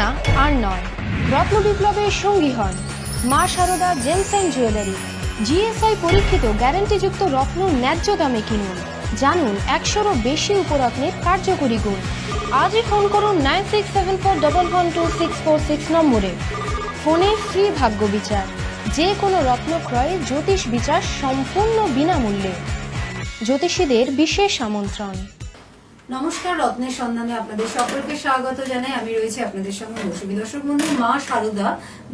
ঠিকানা আর নয়। রত্ন বিপ্লবের সঙ্গী হন মা Sarada gems and jewellery. GSI পরীক্ষিত গ্যারান্টিযুক্ত রত্ন ন্যায্য দামে কিনুন। জানুন একশোরও বেশি উপরত্নের কার্যকরী গুণ। আজই ফোন করুন nine six seven four double one two six four six নম্বরে। ফোনে ফ্রি ভাগ্য বিচার। যে কোনো রত্ন ক্রয়ে জ্যোতিষ বিচার সম্পূর্ণ বিনামূল্যে। জ্যোতিষীদের বিশেষ আমন্ত্রণ। নমস্কার, রত্নের সন্ধানে আপনাদের সকলকে স্বাগত জানাই। আমি রয়েছি আপনাদের সঙ্গে বসবি। দর্শক বন্ধু, মা সারদা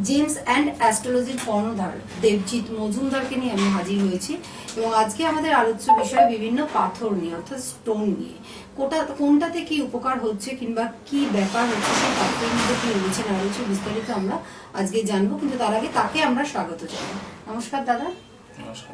জেমস অ্যান্ড অ্যাস্ট্রোলজির কর্ণধার দেবজিৎ মজুমদারকে নিয়ে আমি হাজির হয়েছি এবং আজকে আমাদের আলোচ্য বিষয় বিভিন্ন পাথর নিয়ে, অর্থাৎ স্টোন নিয়ে। কোটা, কোনটাতে কি উপকার হচ্ছে কিংবা কি ব্যাপার হচ্ছে সেই পাথরের মধ্যে কি রয়েছে না রয়েছে বিস্তারিত আমরা আজকে জানব, কিন্তু তার আগে তাকে আমরা স্বাগত জানাই। নমস্কার দাদা।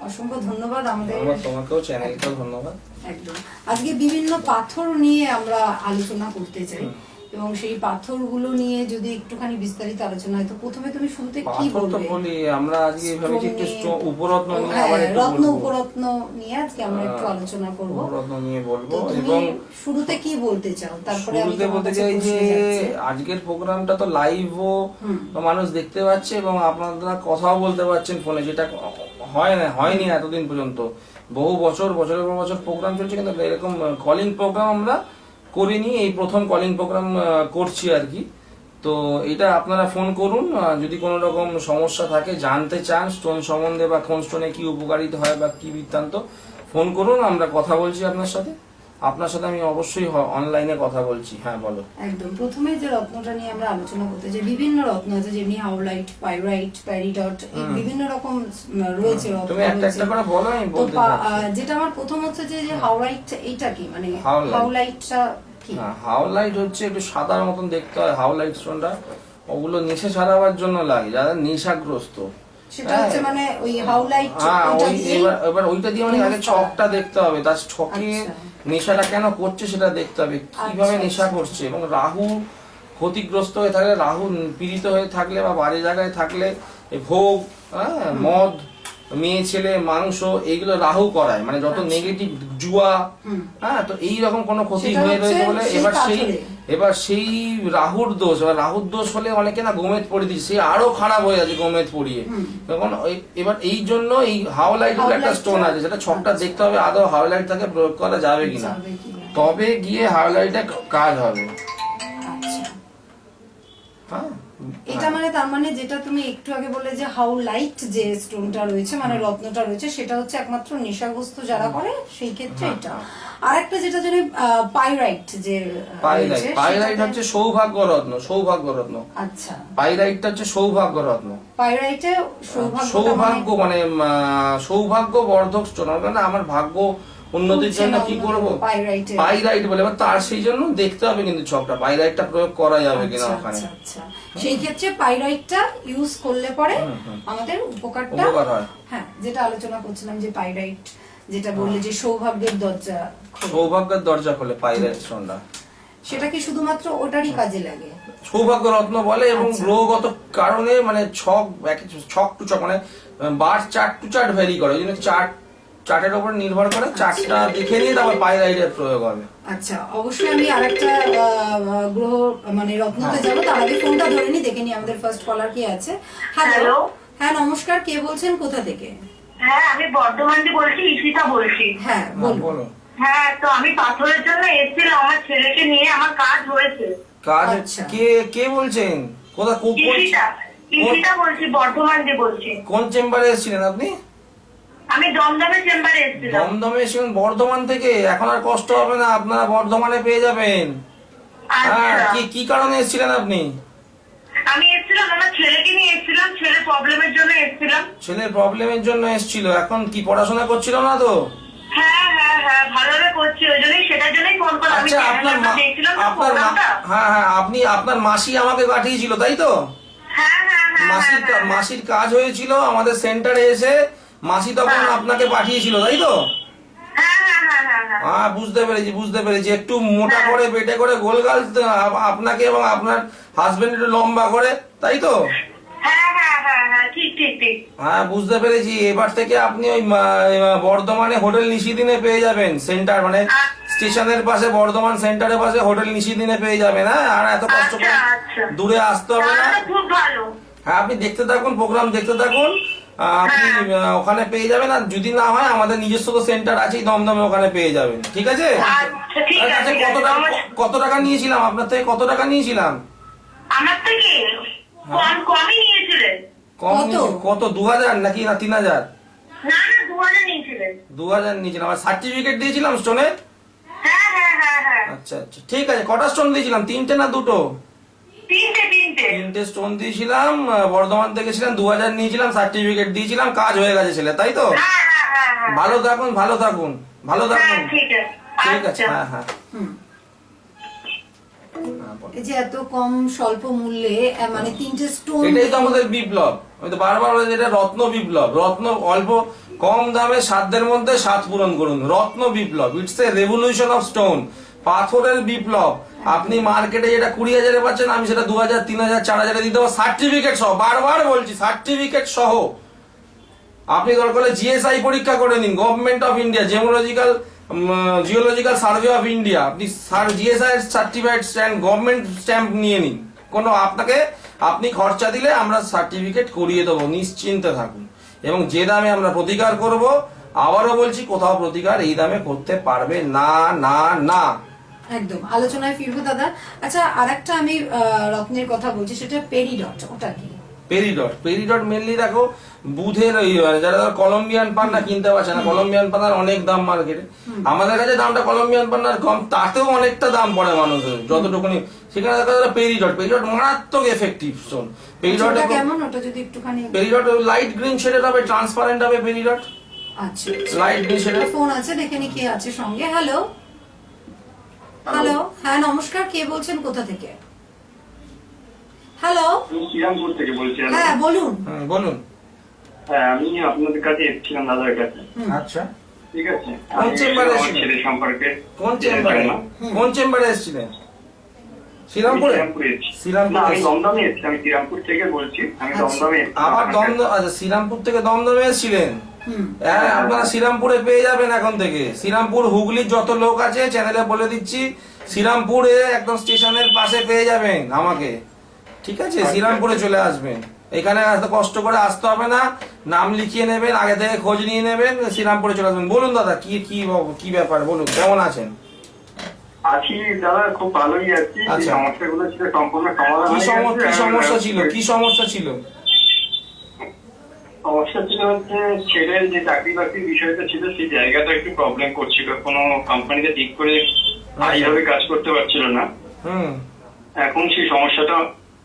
অসংখ্য ধন্যবাদ আমাদের। তোমাকেও চ্যানেলকেও ধন্যবাদ। একদম। আজকে বিভিন্ন পাথর নিয়ে আমরা আলোচনা করতে চাই। এবং সেই পাথরগুলো নিয়ে যদি একটুখানি বিস্তারিত আলোচনা হয় তো প্রথমে তুমি শুরুতে কি বলবে? বলি আমরা আজকে ভেবেছি একটু উপরত্ন নিয়ে হ্যাঁ, আবার একটু রত্ন উপরত্ন নিয়ে আজকে আমরা একটু হ্যাঁ, আলোচনা করব। উপরত্ন নিয়ে বলব এবং শুরুতে কি বলতে চাও? তারপরে আমি শুরুতে বলতে চাই যে আজকের প্রোগ্রামটা তো লাইভ লাইভও মানুষ দেখতে পাচ্ছে এবং আপনারা কথাও বলতে পারছেন ফোনে যেটা হয় না হয়নি এতদিন পর্যন্ত। বহু বছর বছরের পর বছর প্রোগ্রাম চলছে কিন্তু এরকম কলিং প্রোগ্রাম আমরা করিনি, এই প্রথম কলিং প্রোগ্রাম করছি আর কি। তো এটা আপনারা ফোন করুন যদি কোনো রকম সমস্যা থাকে, জানতে চান স্টোন সম্বন্ধে বা কোন স্টোনে কি উপকারিতা হয় বা কি বৃত্তান্ত ফোন করুন, আমরা কথা বলছি আপনার সাথে। আপনার সাথে আমি অবশ্যই অনলাইনে কথা বলছি। হ্যাঁ বলো। একদম। প্রথমে যে রত্নটা নিয়ে আমরা আলোচনা করতে যে বিভিন্ন রত্ন আছে যেমনি হাউলাইট পাইরাইট প্যারিডট বিভিন্ন রকম রয়েছে রত্ন তুমি একটা একটা করে বলো আমি বলতে যেটা আমার প্রথম হচ্ছে যে যে হাওলাইট এইটা কি? মানে হাওলাইটটা কি? হ্যাঁ হাওলাইট হচ্ছে একটু সাদার মতন দেখতে হয় হাওলাইট স্টোনটা ওগুলো নেশে সারাবার জন্য লাগে যারা নেশাগ্রস্ত। সেটা হচ্ছে মানে ওই হাউলাইট হ্যাঁ ওইটা দিয়ে এবার এবার ওইটা দিয়ে মানে আগে ছকটা দেখতে হবে। তার ছকে আচ্ছা। নেশাটা কেন করছে সেটা দেখতে হবে কীভাবে আচ্ছা, নেশা আচ্ছা। করছে এবং রাহু ক্ষতিগ্রস্ত হয়ে থাকলে রাহু পীড়িত হয়ে থাকলে বা বাজে জায়গায় থাকলে ভোগ হ্যাঁ মদ মেয়ে ছেলে মাংস এইগুলো রাহু করায়। মানে যত নেগেটিভ জুয়া হ্যাঁ তো এই রকম কোনো ক্ষতি হয়ে রয়েছে বলে এবার সেই এবার সেই রাহুর দোষ এবার রাহুর দোষ হলে অনেকে না গোমেদ পড়ে দিচ্ছে। সে আরও খারাপ হয়ে যাচ্ছে গোমেদ পড়িয়ে তখন ওই- এবার এই জন্য এই হাওলাইট একটা স্টোন আছে সেটা ছকটা দেখতে হবে আদৌ হাওলাইট তাকে প্রয়োগ করা যাবে কিনা। তবে গিয়ে হাওলাইটে কাজ হবে। আচ্ছা। হ্যাঁ। এটা মানে তার মানে যেটা তুমি একটু আগে বললে যে হাউ লাইট যে স্টোনটা রয়েছে মানে রত্নটা রয়েছে সেটা হচ্ছে একমাত্র নেশাগ্রস্ত যারা করে সেই ক্ষেত্রে হ্যাঁ, এটা। আর একটা যেটা জানি পাইরাইট যে পাইরাইট পাইরাইট হচ্ছে সৌভাগ্য রত্ন সৌভাগ্য রত্ন আচ্ছা। পাইরাইটটা হচ্ছে সৌভাগ্য রত্ন পাইরাইটে সৌভাগ্য সৌভাগ্য মানে আহ, সৌভাগ্য বর্ধক স্টোন মানে আমার ভাগ্য উন্নতির জন্য কি করব? পাইরাইটে পাইরাইট বলে এবার তার সেই জন্য দেখতে হবে কিন্তু ছকটা। পাইরাইটটা প্রয়োগ করা যাবে কিনা আচ্ছা, ওখানে। আচ্ছা, আচ্ছা। সেই ক্ষেত্রে পাইরাইটটা ইউজ করলে পরে আমাদের উপকারটা উপকার হয়। হ্যাঁ যেটা আলোচনা করছিলাম যে পাইরাইট যেটা বললে যে সৌভাগ্যের দরজা। সৌভাগ্যের দরজা খোলে পাইরাইট স্টোনটা সেটা কি শুধুমাত্র ওটারই কাজে লাগে? সৌভাগ্য রত্ন বলে এবং। গ্রহগত কারণে মানে ছক ছক টু ছক মানে বার চার্ট টু চার্ট ভ্যারি করে। ওই জন্য চার্ট চার্টের উপর নির্ভর করে চার্টটা দেখে নিয়ে তারপর পাইরাইটের প্রয়োগ হবে। আচ্ছা অবশ্যই আমি আরেকটা আহ, গ্রহ মানে রত্নতে যাব। তার আগে ফোনটা ধরে নি দেখে নি আমাদের ফার্স্ট কলার কি আছে। হ্যালো হ্যাঁ নমস্কার কে বলছেন? কোথা থেকে? হ্যাঁ আমি বর্ধমান থেকে বলছি ঈশিতা বলছি। হ্যাঁ হ্যাঁ, বলো হ্যাঁ তো আমি পাথরের জন্য এসেছিলাম আমার ছেলেকে নিয়ে আমার কাজ হয়েছে। কাজ আচ্ছা। কে কে বলছেন? কোথা কোন ঈশিতা ঈশিতা বলছি বর্ধমান থেকে বলছি। কোন চেম্বারে এসেছিলেন আপনি? আমি দমদমে চেম্বারে এসেছিলাম। দমদমে এসেছিলেন বর্ধমান থেকে? এখন আর কষ্ট হবে না আপনারা বর্ধমানে পেয়ে যাবেন। হ্যাঁ আচ্ছা কি কি কারণে এসেছিলেন আপনি? আমি এসেছিলাম আমার ছেলেকে নিয়ে এসেছিলাম ছেলে প্রবলেমের জন্য এসেছিলাম। ছেলের প্রবলেমের জন্য এসেছিল এখন কি পড়াশোনা করছিল না তো? হ্যাঁ হ্যাঁ হ্যাঁ ভালোভাবে করছি ওই জন্যই সেটার জন্যই ফোন করলাম। আচ্ছা আপনার মা- আপনার মা- হ্যাঁ হ্যাঁ আপনি আপনার মাসি আমাকে পাঠিয়েছিল তাই তো? হ্যাঁ হ্যাঁ হ্যাঁ মাসির হ্যাঁ, হ্যাঁ। মাসির কাজ হয়েছিল আমাদের সেন্টারে এসে মাসি তখন হ্যাঁ। আপনাকে পাঠিয়েছিল তাই তো? হ্যাঁ হ্যাঁ হ্যাঁ বুঝতে পেরেছি বুঝতে পেরেছি। একটু মোটা করে পেটে করে গোলগাল আপ- আপনাকে এবং আপনার হাজবেন্ড একটু লম্বা করে তাই তো? হ্যাঁ বুঝতে পেরেছি। এবার থেকে আপনি ওই বর্ধমানে হোটেল নিশিদিনে পেয়ে যাবেন সেন্টার মানে স্টেশনের পাশে বর্ধমান সেন্টারের পাশে হোটেল নিশিদিনে পেয়ে যাবেন হ্যাঁ? আর এত কষ্ট করে আচ্ছা, আচ্ছা। দূরে আসতে হবে না। হ্যাঁ আপনি দেখতে থাকুন প্রোগ্রাম দেখতে থাকুন। আপনি ওখানে পেয়ে যাবেন আর যদি না হয় আমাদের নিজস্ব তো সেন্টার আছেই দমদমে ওখানে পেয়ে যাবেন। ঠিক আছে? ঠিক আছে কত টাকা কত টাকা নিয়েছিলাম? আপনার থেকে কত টাকা নিয়েছিলাম? আমার থেকে? কমই নিয়েছিলেন। কম কত? কত দু হাজার নাকি না তিন হাজার? না না দু হাজার নিয়েছিলাম। আর সার্টিফিকেট দিয়েছিলাম স্টোনের হ্যাঁ হ্যাঁ হ্যাঁ হ্যাঁ। আচ্ছা আচ্ছা ঠিক আছে কটা স্টোন দিয়েছিলাম? তিনটে না দুটো? তিনটে তিনটে। তিনটে স্টোন দিয়েছিলাম বর্ধমান থেকে ছিলাম দু হাজার নিয়েছিলাম সার্টিফিকেট দিয়েছিলাম কাজ হয়ে গেছে ছেলে তাই তো? হ্যাঁ হ্যাঁ হ্যাঁ ভালো থাকুন ভালো থাকুন ভালো থাকুন। ঠিক আছে। আচ্ছা। হ্যাঁ হ্যাঁ। হ্যাঁ, যে এত কম স্বল্প মূল্যে মানে তিনটে স্টোন এটাই তো আমাদের বিপ্লব। আমি তো বারবার বলছি এটা রত্ন বিপ্লব। রত্ন অল্প কম দামে সাধ্যের মধ্যে স্বাদ পূরণ করুন। রত্ন বিপ্লব it's a revolution of stone পাথরের বিপ্লব। আপনি মার্কেটে যেটা কুড়ি হাজারে পাচ্ছেন, আমি সেটা দু হাজার, তিন হাজার, চার হাজারে দিতে পারব। সার্টিফিকেট সহ, বারবার বলছি, সার্টিফিকেট সহ। আপনি দরকার হলে জিএসআই পরীক্ষা করে নিন government of India geological geological survey of India আপনি GSI certified stamp government stamp নিয়ে নিন। কোনো আপনাকে, আপনি খরচা দিলে আমরা সার্টিফিকেট করিয়ে দেবো, নিশ্চিন্তে থাকুন। এবং যে দামে আমরা প্রতিকার করব, আবারও বলছি, কোথাও প্রতিকার এই দামে করতে পারবে না না না। একদম আলোচনায় ফিরবো দাদা। আচ্ছা আরেকটা আমি রত্নের কথা বলছি সেটা পেরিডট ওটা কি? পেরিডট পেরিডট মেনলি দেখো বুধের ওই যারা ধর কলম্বিয়ান পান্না কিনতে পারছে না কলম্বিয়ান পান্নার অনেক দাম মার্কেটে আমাদের কাছে দামটা কলম্বিয়ান পান্নার কম তাতেও অনেকটা দাম পড়ে মানুষের যতটুকুনি। সেখানে দেখা যায় পেরিডট পেরিডট মারাত্মক এফেক্টিভ স্টোন পেরিডট কেমন? ওটা যদি একটুখানি পেরিডট লাইট গ্রিন শেডের হবে ট্রান্সপারেন্ট হবে পেরিডট। আচ্ছা লাইট গ্রিন শেডের ফোন আছে দেখে নি কে আছে সঙ্গে। হ্যালো হ্যালো হ্যাঁ নমস্কার। কে বলছেন? কোথা থেকে? হ্যালো শ্রীরামপুর থেকে বলছি হ্যাঁ বলুন। বলুন। হ্যাঁ আমি আপনাদের কাছে এসেছিলাম দাদার কাছে। আচ্ছা। ঠিক আছে? কোন চেম্বারে ছেলে সম্পর্কে কোন চেম্বারে? কোন চেম্বারে এসেছিলেন? শ্রীরামপুরে? শ্রীরামপুরে। আমি। দমদমে এসেছি আমি শ্রীরামপুর থেকে বলছি। আমি আচ্ছা। দমদমে আবার দমদম আচ্ছা শ্রীরামপুর থেকে দমদমে এসেছিলেন? হ্যাঁ আপনারা শ্রীরামপুরে পেয়ে যাবেন এখন থেকে। শ্রীরামপুর হুগলির যত লোক আছে চ্যানেলে বলে দিচ্ছি শ্রীরামপুরে একদম স্টেশনের পাশে পেয়ে যাবেন আমাকে। ঠিক আছে? শ্রীরামপুরে চলে আসবেন। এখানে এত কষ্ট করে আসতে হবে না। নাম লিখিয়ে নেবেন আগে থেকে খোঁজ নিয়ে নেবেন শ্রীরামপুরে চলে আসবেন। বলুন দাদা কি কি কি ব্যাপার? বলুন কেমন আছেন? আছি দাদা খুব ভালোই আছি। আচ্ছা। সমস্যাগুলো ছিল সম্পূর্ণ সমাধান কি সমস্যা ছিল? কি সমস্যা ছিল? সমস্যা ছিল হচ্ছে ছেলের যে চাকরি বাকরির বিষয়টা ছিল সেই জায়গাটা একটু প্রবলেম করছিল। কোনো কোম্পানিতে ঠিক করে এইভাবে কাজ করতে পারছিল না। এখন সেই সমস্যাটা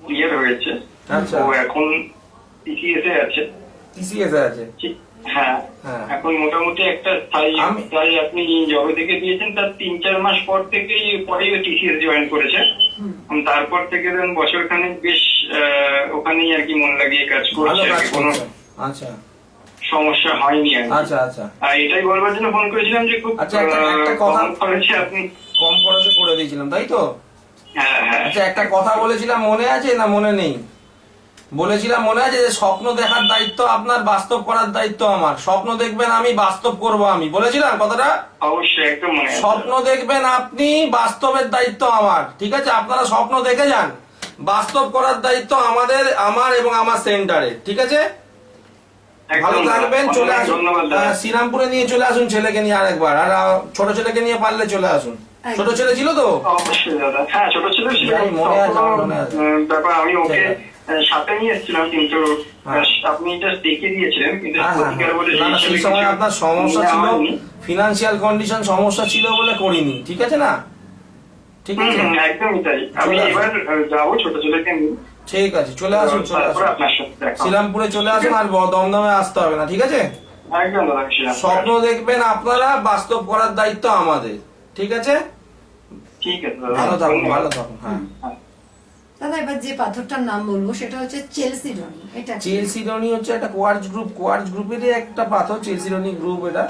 ক্লিয়ার হয়েছে। আচ্ছা। তো এখন টিসিএস এ আছে। টিসিএস আছে? হ্যাঁ। হ্যাঁ। এখন মোটামুটি একটা স্থায়ী স্থায়ী আপনি জবে থেকে দিয়েছেন তার তিন চার মাস পর থেকেই পরেই টিসিএস জয়েন করেছে। তারপর থেকে বছর খানেক বেশ ওখানেই আর কি মন লাগিয়ে কাজ করছে। কোনো আচ্ছা। সমস্যা হয়নি আচ্ছা আচ্ছা। আর এটাই বলবার জন্য ফোন করেছিলাম যে খুব আচ্ছা, একটা- কথা- খরচে আপনি কম খরচে করে দিয়েছিলাম তাই তো? হ্যাঁ হ্যাঁ। আচ্ছা একটা কথা বলেছিলাম মনে আছে না মনে নেই? বলেছিলাম মনে আছে যে স্বপ্ন দেখার দায়িত্ব আপনার বাস্তব করার দায়িত্ব আমার। স্বপ্ন দেখবেন আমি বাস্তব করব আমি। বলেছিলাম কথাটা? অবশ্যই একদম মনে স্বপ্ন দেখবেন আপনি বাস্তবের দায়িত্ব আমার। ঠিক আছে? আপনারা স্বপ্ন দেখে যান। বাস্তব করার দায়িত্ব আমাদের আমার এবং আমার সেন্টারে ঠিক আছে? ভালো থাকবেন চলে আসুন। শ্রীরামপুরে নিয়ে চলে আসুন ছেলেকে নিয়ে আরেকবার। আর ছোট ছেলেকে নিয়ে পারলে চলে আসুন। ছোট ছেলে ছিল তো? অবশ্যই দাদা। হ্যাঁ ছোট ছিল ছিল। ব্যাপার আমি ওকে সাথে নিয়ে এসেছিলাম কিন্তু হ্যাঁ। আপনি জাস্ট দেখিয়ে দিয়েছিলেন কিন্তু হ্যাঁ, হ্যাঁ, সেই সময় আপনার সমস্যা ছিল। ফিনান্সিয়াল কন্ডিশন সমস্যা ছিল বলে করিনি ঠিক আছে না? ঠিক আছে একদমই তাই আমি চলে আসুন। এবার যাব ছোট ছেলেকে নিয়ে ঠিক আছে চলে আসুন চলে আসুন। শ্রীরামপুরে চলে আসুন আর দমদমে আসতে হবে না ঠিক আছে। স্বপ্ন দেখবেন আপনারা বাস্তব করার দায়িত্ব আমাদের ঠিক আছে ঠিক আছে ভালো থাকুন ভালো থাকুন হ্যাঁ হ্যাঁ। দাদা এবার যে পাথরটার নাম বলব সেটা হচ্ছে চেলসিডনি এটা? চেলসিডনি হচ্ছে একটা কোয়ার্জ গ্রুপ কোয়ার্জ গ্রুপেরই একটা পাথর চেলসিডনি গ্রুপ এটা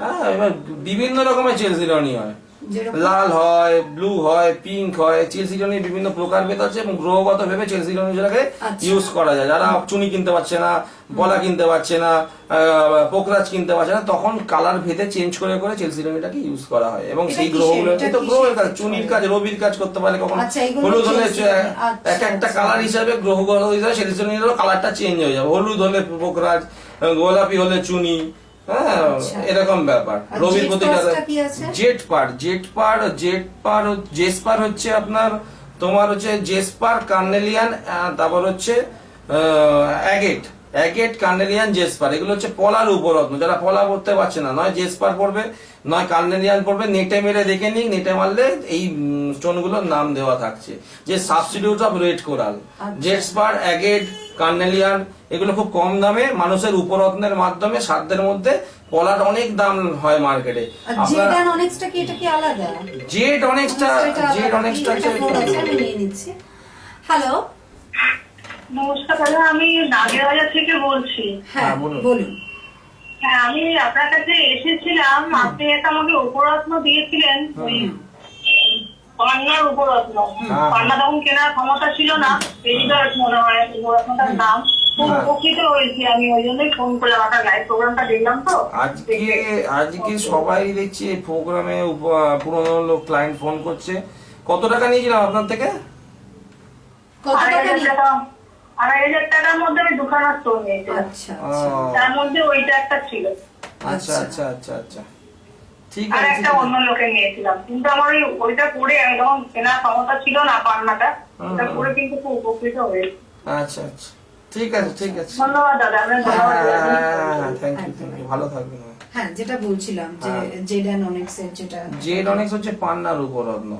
হ্যাঁ এবার বিভিন্ন রকমের চেলসিডনি হয়? লাল হয় ব্লু হয় পিঙ্ক হয় চেলসিডনের বিভিন্ন প্রকারভেদ আছে এবং গ্রহগত ভেবে চেলসিডনটাকে আচ্ছা। ইউজ করা যায়। যারা চুনি কিনতে পারছে না বলা কিনতে পারছে না পোকরাজ কিনতে পারছে না তখন কালার ভেদে চেঞ্জ করে করে চেলসিডনটাকে ইউজ করা হয়। এবং সেই গ্রহগুলো এটা তো গ্রহের কাজ চুনির কাজ রবির কাজ করতে পারে কখন আচ্ছা, হলুদ হলে আচ্ছা, এক একটা আচ্ছা। কালার হিসাবে গ্রহগত হিসাবে চেলসিডনেরও কালারটা চেঞ্জ হয়ে যাবে। হলুদ হলে পোকরাজ গোলাপি হলে চুনি হ্যাঁ আচ্ছা। এরকম ব্যাপার। রবির জেট প্রতি পার্সটা কি জেট পার জেট পার জেস পার হচ্ছে আপনার তোমার হচ্ছে জেসপার কার্নেলিয়ান তারপর হচ্ছে অ্যাগেট অ্যাগেট কার্নেলিয়ান জেসপার এগুলো হচ্ছে পলার উপরত্ন। যারা পলা পড়তে পারছে না নয় জেসপার পড়বে নয় কার্নেলিয়ান পড়বে নেটে মেরে দেখে নিক নেটে মারলে এই স্টোনগুলোর নাম দেওয়া থাকছে। যে substitute of red coral. Jasper agate carnelian এগুলো খুব কম দামে মানুষের উপরত্নের মাধ্যমে সাধ্যের মধ্যে পলার অনেক দাম হয় মার্কেটে জেড অনেকটা আলাদা। অনেকটা হ্যালো নমস্কার দাদা আমি নাগের বাজার থেকে বলছি। হ্যাঁ হ্যাঁ, বলুন। বলুন। হ্যাঁ আমি আপনার কাছে এসেছিলাম আপনি একটা আমাকে উপরত্ন দিয়েছিলেন ওই পান্নার উপরত্ন। হ্যাঁ। পান্না তখন কেনার ক্ষমতা ছিল না এডিটার মনে হয় উপরত্নটার নাম খুব হ্যাঁ। উপকৃত হয়েছি আমি ওই জন্যই ফোন করলাম আপনার লাইভ প্রোগ্রামটা দেখলাম তো। আজকে আজকে সবাই দেখছি এই প্রোগ্রামে পুরনো লোক ক্লায়েন্ট ফোন করছে। কত টাকা নিয়েছিলাম আপনার থেকে? কত টাকা। আড়াই হাজার টাকার মধ্যে আমি দুখানা নিয়েছিলাম আচ্ছা আচ্ছা। তার মধ্যে ওইটা একটা ছিল। আচ্ছা আচ্ছা। আচ্ছা আচ্ছা আচ্ছা। ঠিক আর একটা অন্য লোকে নিয়েছিলাম। কিন্তু আমার ওই ওইটা করে আমি তখন কেনার ক্ষমতা ছিল না পান্নাটা। ওটা করে কিন্তু খুব উপকৃত হয়েছে। আচ্ছা আচ্ছা। ঠিক আছে ঠিক আছে। ধন্যবাদ দাদা থ্যাংক ইউ থ্যাংক ইউ ভালো থাকবেন হ্যাঁ যেটা বলছিলাম যে হ্যাঁ। জেড যেটা জেড অনেক হচ্ছে পান্নার উপরত্ন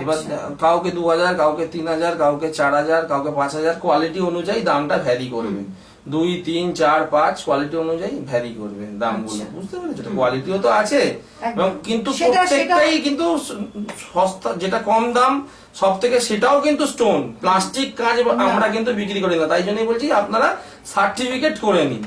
এবার আচ্ছা। কাউকে দু হাজার কাউকে তিন হাজার কাউকে চার হাজার কাউকে পাঁচ হাজার কোয়ালিটি অনুযায়ী দামটা ভ্যারি করবে। দুই তিন চার পাঁচ কোয়ালিটি অনুযায়ী ভ্যারি করবে দামগুলো। আচ্ছা। বুঝতে পেরেছ? কোয়ালিটিও তো আছে। এবং কিন্তু প্রত্যেকটাই কিন্তু সস্তা যেটা কম দাম সব থেকে সেটাও কিন্তু স্টোন প্লাস্টিক কাজ আমরা কিন্তু বিক্রি করি না। তাই জন্যই বলছি আপনারা সার্টিফিকেট করে নিন।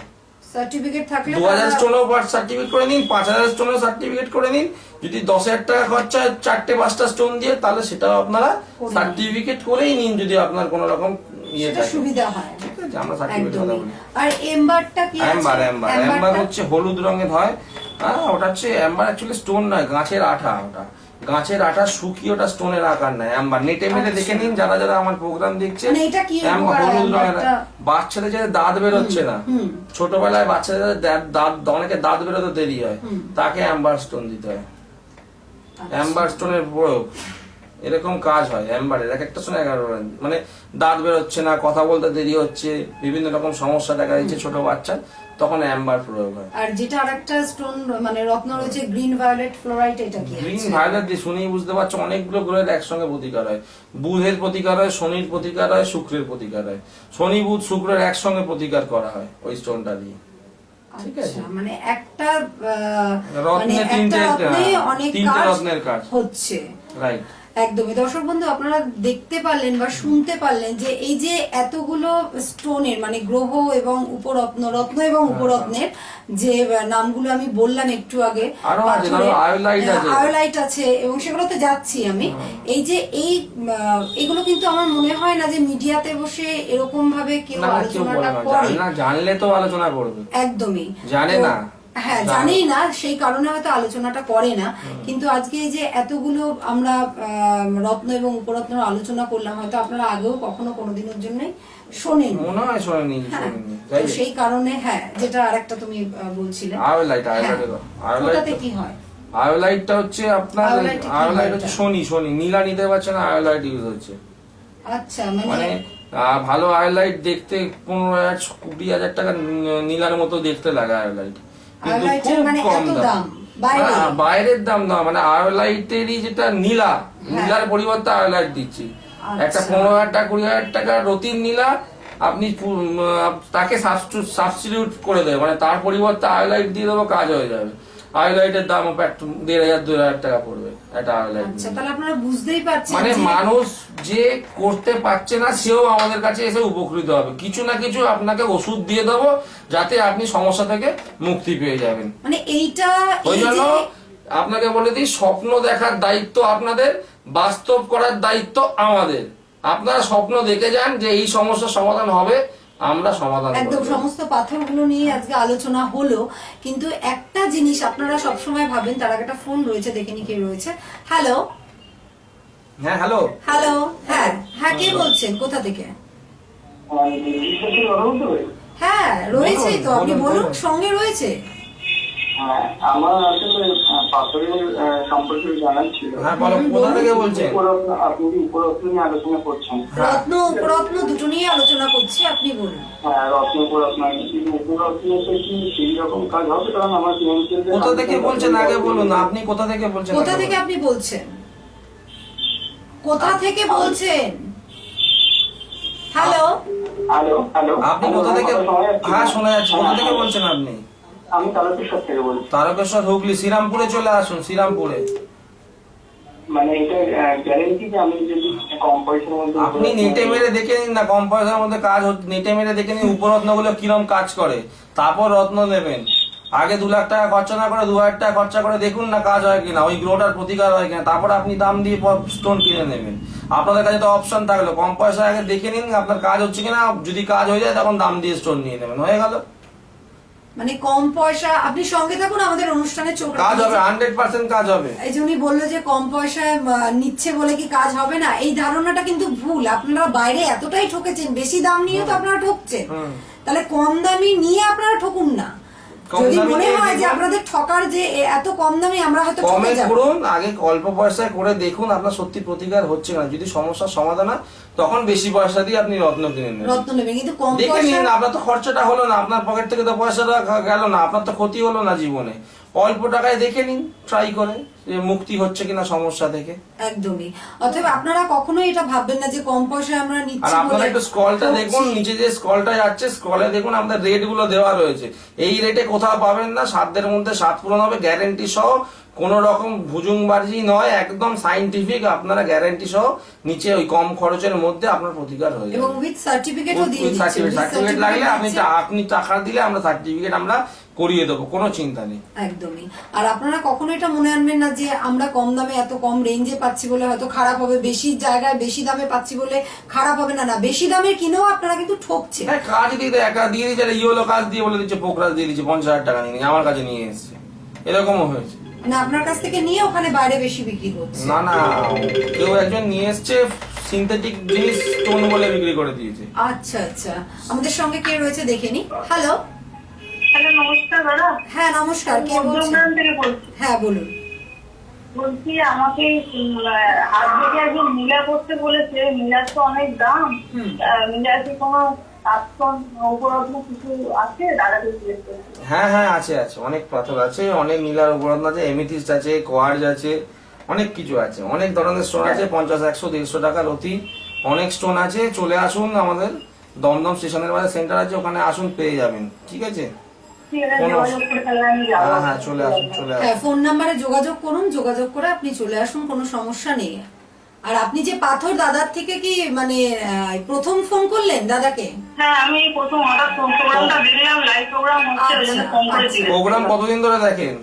সার্টিফিকেট থাকলে দু হাজার তারা- স্টোনও সার্টিফিকেট করে নিন পাঁচ হাজার স্টোনও সার্টিফিকেট করে নিন। যদি দশ হাজার টাকা খরচা চারটে পাঁচটা স্টোন দিয়ে তাহলে সেটাও আপনারা সার্টিফিকেট করেই নিন যদি আপনার কোনো রকম ইয়ে থাকে। সুবিধা হয়। ঠিক আছে আমরা সার্টিফিকেট কথা বলি। আর এম্বারটা কি আছে? অ্যাম্বার অ্যাম্বার এম্বারটা- হচ্ছে হলুদ রঙের হয়। হ্যাঁ ওটা হচ্ছে অ্যাম্বার অ্যাকচুয়ালি স্টোন নয় গাছের আঠা ওটা। গাছের আটা শুকিয়ে ওটা স্টোনের আকার নেয়। অ্যাম্বার নেটে দেখে আচ্ছা। নিন যারা যারা আমার প্রোগ্রাম দেখছে। মানে হলুদ রঙের বাচ্চাদের যে দাঁত বেরোচ্ছে না। ছোটবেলায় বাচ্চাদের দাঁত- অনেকে দাঁত বেরোতে দেরি হয়। তাকে অ্যাম্বার স্টোন দিতে হয়। আচ্ছা। অ্যাম্বার স্টোনের প্রয়োগ। এরকম কাজ হয় অ্যাম্বারের এক একটা সময় এগারো মানে দাঁত বেরোচ্ছে না কথা বলতে দেরি হচ্ছে বিভিন্ন রকম সমস্যা দেখা দিচ্ছে ছোট বাচ্চা তখন অ্যাম্বার প্রয়োগ হয়। আর যেটা আরেকটা স্টোন মানে রত্ন রয়েছে গ্রিন ভায়োলেট ফ্লোরাইট এটা কি গ্রিন ভায়োলেট দিয়ে শুনেই বুঝতে পারছ অনেকগুলো গ্রহের একসঙ্গে প্রতিকার হয়। বুধের প্রতিকার হয় শনির প্রতিকার হয় শুক্রের প্রতিকার হয়। শনি বুধ শুক্রের একসঙ্গে প্রতিকার করা হয় ওই স্টোনটা দিয়ে। ঠিক আছে। আচ্ছা, মানে একটা রত্নে মানে তিনটে, হ্যাঁ, অনেক কাজ। হচ্ছে। রাইট একদমই। দর্শক বন্ধু আপনারা দেখতে পারলেন বা শুনতে পারলেন যে এই যে এতগুলো স্টোনের মানে গ্রহ এবং উপরত্ন রত্ন এবং হ্যাঁ, উপরত্নের যে নামগুলো আমি বললাম একটু আগে ধরো iodite আছে। আয়োলাইট আছে এবং সেগুলোতে যাচ্ছি আমি। এই যে এই এগুলো কিন্তু আমার মনে হয় না যে মিডিয়াতে বসে এরকম ভাবে কেউ আলোচনাটা করে। জানলে তো আলোচনা করবে। একদমই। জানে না। হ্যাঁ জানে। জানেই না সেই কারণে হয়তো আলোচনাটা করে না। কিন্তু আজকে এই যে এতগুলো আমরা রত্ন এবং উপরত্ন আলোচনা করলাম হয়তো আপনারা আগেও কখনো কোনোদিনের জন্য শোনেন মনে হয় শোনেনি হ্যাঁ তো সেই কারণে হ্যাঁ যেটা আরেকটা তুমি বলছিলে। আয়োলাইট হ্যাঁ, আয়োলাইট ওটাতে কি হয়? আয়োলাইটটা হচ্ছে আপনার আয়োলাইটে আয়োলাইট হচ্ছে শনি শনি নীলা নিতে পারছে না আয়োলাইট ইউজ হচ্ছে। আচ্ছা মানে মানে ভালো আয়োলাইট দেখতে পনেরো হাজার কুড়ি হাজার টাকা নীলার মতো দেখতে লাগে আয়োলাইট মানে এত দাম? না, বাইরের দাম না মানে আয়োলাইটেরই যেটা নীলা নীলার পরিবর্তে আয়োলাইট দিচ্ছি একটা আচ্ছা। পনেরো হাজার টাকা কুড়ি হাজার টাকা রতিন নীলা আপনি তাকে সাবস্টিটিউট করে দেবে মানে তার পরিবর্তে আয়োলাইট দিয়ে দেবো কাজ হয়ে যাবে আয়োলাইটের দাম দেড় হাজার দুই হাজার টাকা পড়বে একটা আয়োলাইট আচ্ছা তাহলে আপনারা বুঝতেই পারছেন মানে মানুষ যে করতে পারছে না সেও আমাদের কাছে এসে উপকৃত হবে। কিছু না কিছু আপনাকে ওষুধ দিয়ে দেবো যাতে আপনি সমস্যা থেকে মুক্তি পেয়ে যাবেন। মানে এইটা ওই জন্য আপনাকে বলে দিই স্বপ্ন দেখার দায়িত্ব আপনাদের বাস্তব করার দায়িত্ব আমাদের। আপনারা স্বপ্ন দেখে যান যে এই সমস্যার সমাধান হবে আমরা সমাধান একদম সমস্ত পাথরগুলো নিয়ে আজকে আলোচনা হলো। কিন্তু একটা জিনিস আপনারা সবসময় ভাবেন তার আগে একটা ফোন রয়েছে দেখে নি কে রয়েছে। হ্যালো হ্যাঁ হ্যালো হ্যালো হ্যাঁ হ্যাঁ কে বলছেন? কোথা থেকে? হ্যাঁ রয়েছে তো। আপনি বলুন। সঙ্গে রয়েছে? আমার আসলে পাথরের সম্পর্কে জানার ছিল। হ্যাঁ বলো কোথা থেকে বলছেন? আপনি উপরত্ন নিয়ে আলোচনা করছেন? হ্যাঁ। রত্ন উপরত্ন দুটো নিয়ে আলোচনা করছি আপনি বলুন। হ্যাঁ রত্ন উপরত্ন কিন্তু উপরত্নতে কি সেই রকম কাজ হবে? কারণ আমার ফিনান্সিয়াল কোথা থেকে বলছেন? আগে বলুন আপনি কোথা থেকে বলছেন? কোথা থেকে আপনি বলছেন? কোথা থেকে বলছেন? Hello hello hello. আপনি কোথা থেকে হ্যাঁ শোনা যাচ্ছে। কোথা থেকে বলছেন আপনি? আমি তারকেশ্বর থেকে বলছি। তারকেশ্বর হুগলি শ্রীরামপুরে চলে আসুন শ্রীরামপুরে। মানে এটা গ্যারেন্টি যে আমি যদি কম পয়সার মধ্যে আপনি নেটে মেরে দেখে নিন না কম পয়সার মধ্যে কাজ নেটে মেরে দেখে নিন উপরত্নগুলো কিরম কাজ করে। তারপর রত্ন নেবেন। আগে দু লাখ টাকা খরচা না করে দু হাজার টাকা খরচা করে দেখুন না কাজ হয় কিনা ওই গ্রোটার প্রতিকার হয় কিনা। তারপর আপনি দাম দিয়ে স্টোন কিনে নেবেন। আপনাদের কাছে তো অপশন থাকল। কম পয়সা আগে দেখে নিন আপনার কাজ হচ্ছে কিনা। যদি কাজ হয়ে যায় তখন দাম দিয়ে স্টোন নিয়ে নেবেন। হয়ে গেল। মানে কম পয়সা আপনি সঙ্গে থাকুন আমাদের অনুষ্ঠানে চোখ কাজ হবে হান্ড্রেড পার্সেন্ট কাজ হবে। এই যে উনি বলল যে কম পয়সায় নিচ্ছে বলে কি কাজ হবে না এই ধারণাটা কিন্তু ভুল। আপনারা বাইরে এতটাই ঠকেছেন বেশি দাম নিয়ে তো আপনারা ঠকছেন। তাহলে কম দামি নিয়ে আপনারা ঠকুন না। যদি মনে হয় যে আপনাদের ঠকার যে এত কম দামি আমরা হয়তো কমে করুন আগে অল্প পয়সায় করে দেখুন আপনার সত্যি প্রতিকার হচ্ছে না যদি সমস্যার সমাধান হয় তখন বেশি পয়সা দিয়ে আপনি রত্ন কিনে নেবেন রত্ন নেবেন কিন্তু কম দেখে নিন আপনার তো খরচাটা হলো না আপনার পকেট থেকে তো পয়সাটা গেল না আপনার তো ক্ষতি হলো না জীবনে। অল্প টাকায় দেখে নিন ট্রাই করে যে মুক্তি হচ্ছে কিনা সমস্যা থেকে একদমই। অতএব আপনারা কখনোই এটা ভাববেন না যে কম পয়সায় আমরা নিচ্ছি আর আপনারা একটু স্কলটা দেখুন নিচে যে স্কলটা যাচ্ছে স্কলে দেখুন আমাদের রেটগুলো দেওয়া রয়েছে। এই রেটে কোথাও পাবেন না সাধ্যের মধ্যে সাত পূরণ হবে গ্যারেন্টি সহ কোন রকম ভুজুংবাজি নয় একদম সাইন্টিফিক আপনারা গ্যারান্টি সহ নিচে ওই কম খরচের মধ্যে আপনার প্রতিকার হয়ে যাবে। এবং উইথ সার্টিফিকেটও দিয়ে দিচ্ছি সার্টিফিকেট লাগলে আপনি আপনি টাকা দিলে আমরা সার্টিফিকেট আমরা করিয়ে দেবো কোনো চিন্তা নেই। একদমই। আর আপনারা কখনো এটা মনে আনবেন না যে আমরা কম দামে এত কম রেঞ্জে পাচ্ছি বলে হয়তো খারাপ হবে বেশি জায়গায় বেশি দামে পাচ্ছি বলে খারাপ হবে না না বেশি দামে কিনেও আপনারা কিন্তু ঠকছে। হ্যাঁ কাজ দিয়ে একা দিয়ে দিচ্ছে ইয়েলো কাজ দিয়ে বলে দিচ্ছে পোকরাজ দিয়ে দিচ্ছে পঞ্চাশ হাজার টাকা নিয়ে নিয়ে আমার কাছে নিয়ে এসেছে। এরকমও হয়েছে। মানে আপনার কাছ থেকে নিয়ে ওখানে বাইরে বেশি বিক্রি করছে। না না কেউ একজন নিয়ে এসছে সিনথেটিক জিনিস স্টোন বলে বিক্রি করে দিয়েছে। আচ্ছা আচ্ছা। আমাদের সঙ্গে কে রয়েছে দেখে নি হ্যালো হ্যালো নমস্কার দাদা। হ্যাঁ নমস্কার কে বলছেন? হ্যাঁ বলুন। বলছি আমাকে হাত থেকে একজন মিলা করতে বলেছে মিলার তো অনেক দাম। হুম। আহ, মিলার কি কোনো হ্যাঁ হ্যাঁ আছে আছে। অনেক পাথর আছে অনেক নীলার উপরত্ন আছে এমিথিস্ট আছে কোয়ার্জ আছে অনেক কিছু আছে। অনেক ধরনের স্টোন আছে পঞ্চাশ একশো দেড়শো টাকা রতি। অনেক স্টোন আছে চলে আসুন আমাদের দমদম স্টেশনের বাজার সেন্টার আছে ওখানে আসুন পেয়ে যাবেন। ঠিক আছে? হ্যাঁ হ্যাঁ চলে আসুন চলে আসুন। হ্যাঁ ফোন নাম্বারে যোগাযোগ করুন যোগাযোগ করে আপনি চলে আসুন কোনো সমস্যা নেই। আর আপনি যে পাথর দাদার থেকে কি মানে প্রথম ফোন করলেন দাদাকে? হ্যাঁ আমি প্রথম হঠাৎ প্রোগ্রামটা দেখলাম লাইভ প্রোগ্রাম হচ্ছে ওই জন্য আচ্ছা, ফোন করে আচ্ছা। প্রোগ্রাম কতদিন ধরে দেখেন?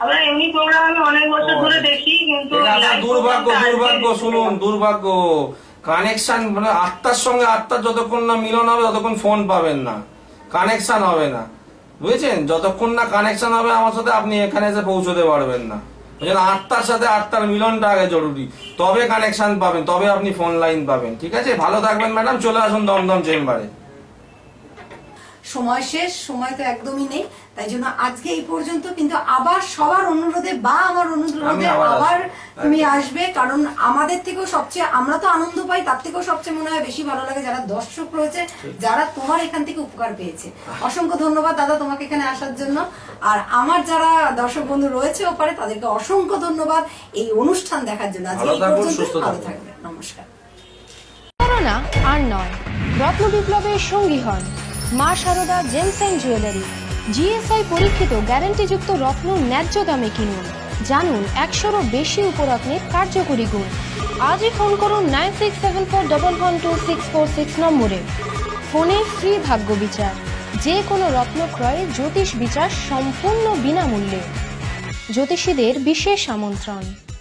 আমরা এমনি প্রোগ্রাম আমি অনেক বছর ধরে আচ্ছা। দেখি কিন্তু এটা আপনার live দুর্ভাগ্য দুর্ভাগ্য শুনুন দুর্ভাগ্য। কানেকশন মানে আত্মার সঙ্গে আত্মার যতক্ষণ না মিলন হবে ততক্ষণ ফোন পাবেন না। কানেকশন হবে না। বুঝেছেন? যতক্ষণ না কানেকশন হবে আমার সাথে আপনি এখানে এসে পৌঁছতে পারবেন না। ওই জন্য আত্মার সাথে আত্মার মিলনটা আগে জরুরি। তবে কানেকশন পাবেন, তবে আপনি ফোন লাইন পাবেন, ঠিক আছে? ভালো থাকবেন ম্যাডাম চলে আসুন দমদম চেম্বারে সময় শেষ সময় তো একদমই নেই। তাই জন্য আজকে এই পর্যন্ত কিন্তু আবার সবার অনুরোধে বা আমার অনুরোধে আবার তুমি আসবে কারণ আমাদের থেকেও সবচেয়ে আমরা তো আনন্দ পাই তার থেকেও সবচেয়ে মনে হয় বেশি ভালো লাগে যারা দর্শক রয়েছে যারা তোমার এখান থেকে উপকার পেয়েছে। অসংখ্য ধন্যবাদ দাদা তোমাকে এখানে আসার জন্য। আর আমার যারা দর্শক বন্ধু রয়েছে ওপারে তাদেরকে অসংখ্য ধন্যবাদ এই অনুষ্ঠান দেখার জন্য। আজকে এই পর্যন্ত ভালো থাকবে নমস্কার। করোনা আর নয় রত্ন বিপ্লবের সঙ্গী হন। মা Sarada gems and jewellery. GSI পরীক্ষিত গ্যারান্টিযুক্ত রত্ন ন্যায্য দামে কিনুন। জানুন একশোরও বেশি উপরত্নের কার্যকরী গুণ। আজই ফোন করুন nine six seven four double one two six four six নম্বরে। ফোনে ফ্রি ভাগ্য বিচার। যে কোনো রত্ন ক্রয়ে জ্যোতিষ বিচার সম্পূর্ণ বিনামূল্যে। জ্যোতিষীদের বিশেষ আমন্ত্রণ।